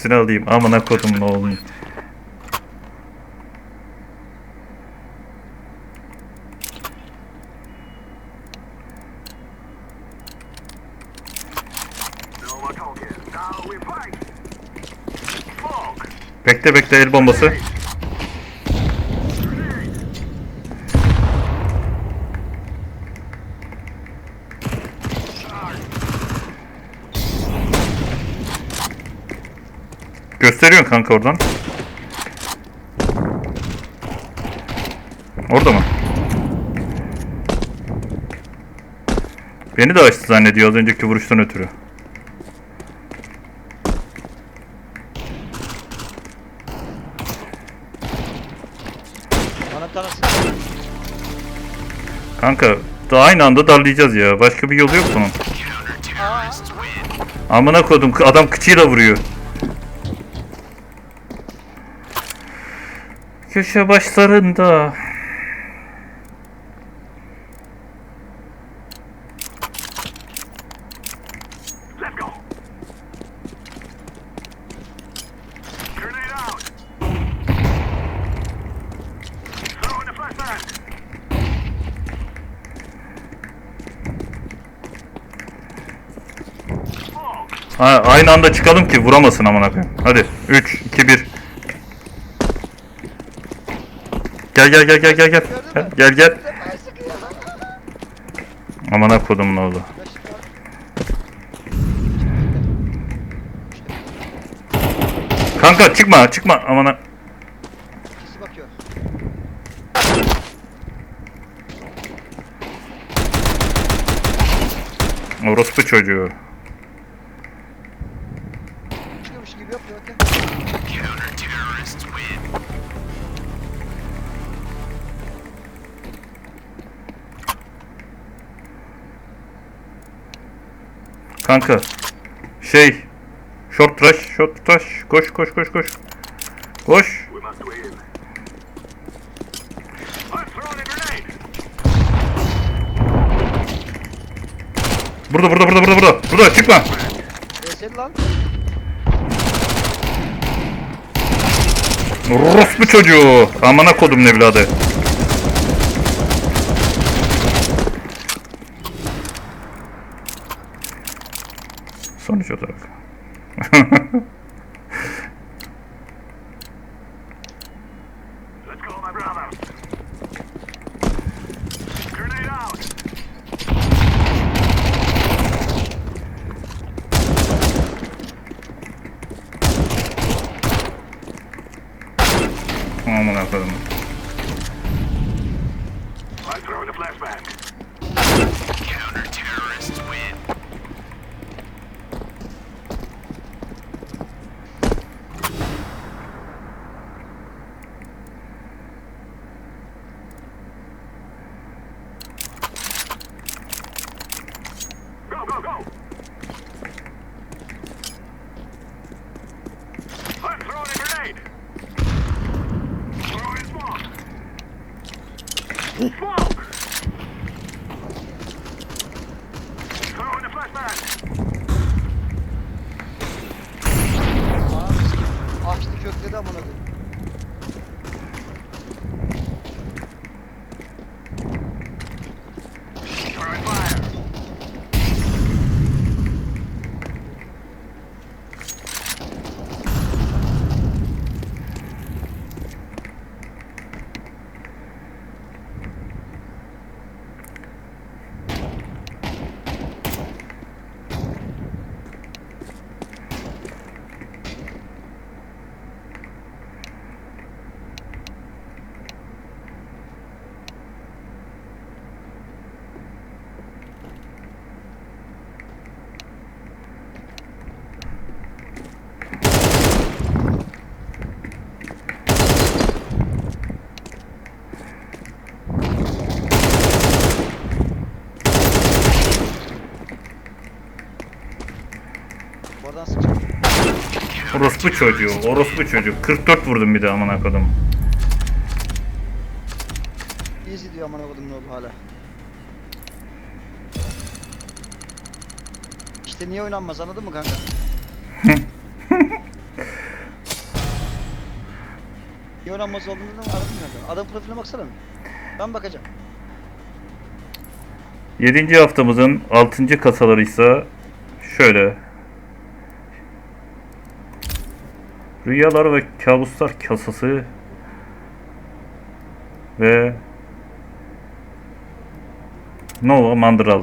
görüntüsünü alayım. Amına kodum ne oğlum. Bekle bekle el bombası. Gösteriyorsun kanka oradan. Orada mı? Beni de açtı zannediyor az önceki vuruştan ötürü. Kanka da aynı anda darlayacağız ya. Başka bir yolu yok bunun. Amına kodum adam kıçıyla vuruyor. Flashbang. Smoke. Ha, aynı anda çıkalım ki vuramasın amına koyayım. Hadi 3 2 1. Gel gel gel gel gel gel. Gel gel. gel. Amına kodum ne oldu? Kanka çıkma çıkma. İkisi bakıyor. Orospu çocuğu. Kanka. Şey. Short rush, short rush. Koş koş koş koş. Koş. Burada burada burada burada burada. Burada çıkma. ESL lan. Orospu çocuğu. Amına kodum evladı. Sonuç olarak. Let's go, my brother. Grenade out. Amına kodum. I'm throwing a flashbang. Counter-terrorists win. Smoke! Throwing a flashbang! Aa, sikim. Açtı kökledi amına koyayım. Oradan sıkacak. Orospu çocuğu. Orospu çocuğu. 44 vurdum bir de amına kodum. Easy diyor amına koydum ne oldu hala. İşte niye oynanmaz anladın mı kanka? Niye oynanmaz olduğunu aradım nereden? Adam profiline baksana. Ben bakacağım. 7. haftamızın 6. kasaları ise şöyle. Rüyalar ve kabuslar kasası ve Nova Mandral